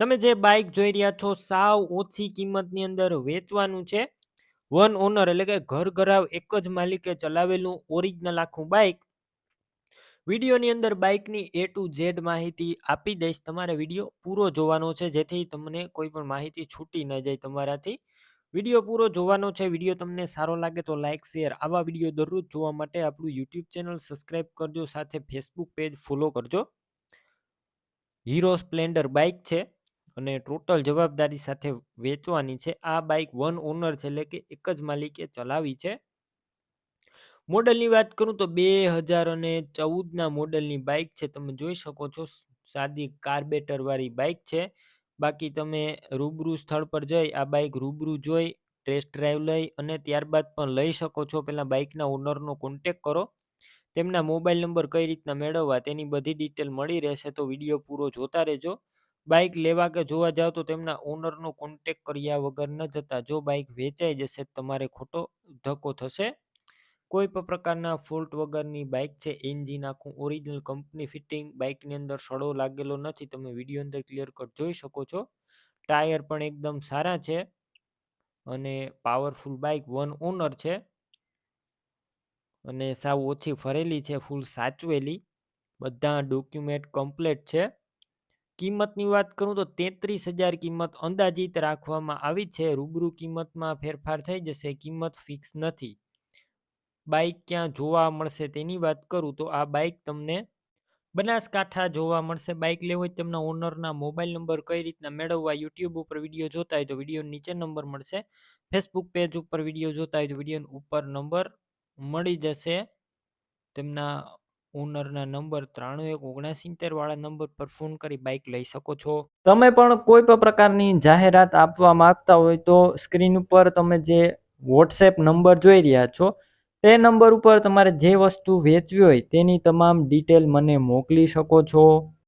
તમે જે બાઇક જોઈ રહ્યા છો, સાવ ઓછી કિંમતની અંદર વેચવાનું છે. વન ઓનર એટલે કે ઘર ઘરાવ એક જ માલિકે ચલાવેલું ઓરિજિનલ આખું બાઈક. વિડીયોની અંદર બાઇકની એ ટુ ઝેડ માહિતી આપી દઈશ. તમારે વીડિયો પૂરો જોવાનો છે, જેથી તમને કોઈ પણ માહિતી છૂટી ન જાય તમારાથી. વીડિયો પૂરો જોવાનો છે. વીડિયો તમને સારો લાગે તો લાઇક શેર આવા વીડિયો દરરોજ જોવા માટે આપણું યુટ્યુબ ચેનલ સબસ્ક્રાઇબ કરજો. સાથે ફેસબુક પેજ ફોલો કરજો. હીરો સ્પ્લેન્ડર બાઇક છે અને ટોટલ જવાબદારી સાથે વેચવાની છે. આ બાઇક વન ઓનર છે, એટલે કે એક જ માલિકે ચલાવી છે. મોડલની વાત કરું તો બે હજાર અને ચૌદના મોડલની બાઇક છે. તમે જોઈ શકો છો સાદી કાર્બેટરવાળી બાઇક છે. બાકી તમે રૂબરૂ સ્થળ પર જઈ, આ બાઇક રૂબરૂ જોઈ, ટેસ્ટ ડ્રાઈવ લઈ અને ત્યારબાદ પણ લઈ શકો છો. પહેલાં બાઇકના ઓનરનો કોન્ટેક કરો. તેમના મોબાઈલ નંબર કઈ રીતના મેળવવા તેની બધી ડિટેલ મળી રહેશે, તો વીડિયો પૂરો જોતા રહેજો. બાઈક લેવા કે જોવા જાવ તો તેમના ઓનરનો કોન્ટેક કર્યા વગર ન જતા. જો બાઇક વેચાઈ જશે તમારે ખોટો ધક્કો થશે. કોઈ પણ પ્રકારના ફોલ્ટ વગરની બાઇક છે. એન્જિન આખું ઓરિજિનલ કંપની ફિટિંગ બાઇકની અંદર સડો લાગેલો નથી. તમે વીડિયો અંદર ક્લિયર કટ જોઈ શકો છો. ટાયર પણ એકદમ સારા છે અને પાવરફુલ બાઇક વન ઓનર છે. અને સાવ ઓછી ફરેલી છે. ફૂલ સાચવેલી. બધા ડોક્યુમેન્ટ કમ્પ્લેટ છે. કિંમતની વાત કરું તો તેત્રીસ હજાર કિંમત અંદાજિત રાખવામાં આવી છે. રૂબરૂ કિંમતમાં ફેરફાર થઈ જશે. કિંમત ફિક્સ નથી. બાઇક ક્યાં જોવા મળશે તેની વાત કરું તો આ બાઇક તમને બનાસકાંઠા જોવા મળશે. બાઈક લેવું હોય તેમના ઓનરના મોબાઈલ નંબર કઈ રીતના મેળવવા, યુટ્યુબ ઉપર વીડિયો જોતા હોય તો વીડિયો નીચે નંબર મળશે. ફેસબુક પેજ ઉપર વીડિયો જોતા હોય તો વીડિયો ઉપર નંબર મળી જશે. તેમના ઓનરના નંબર ત્રાણું એક ઓગણસિત્તેર વાળા નંબર પર ફોન કરી બાઇક લઈ શકો છો. તમે પણ કોઈ પણ પ્રકારની જાહેરાત આપવા માંગતા હોય તો સ્ક્રીન ઉપર તમે જે વોટ્સએપ નંબર જોઈ રહ્યા છો, તે નંબર ઉપર તમારે જે વસ્તુ વેચવી હોય તેની તમામ ડિટેલ મને મોકલી શકો છો.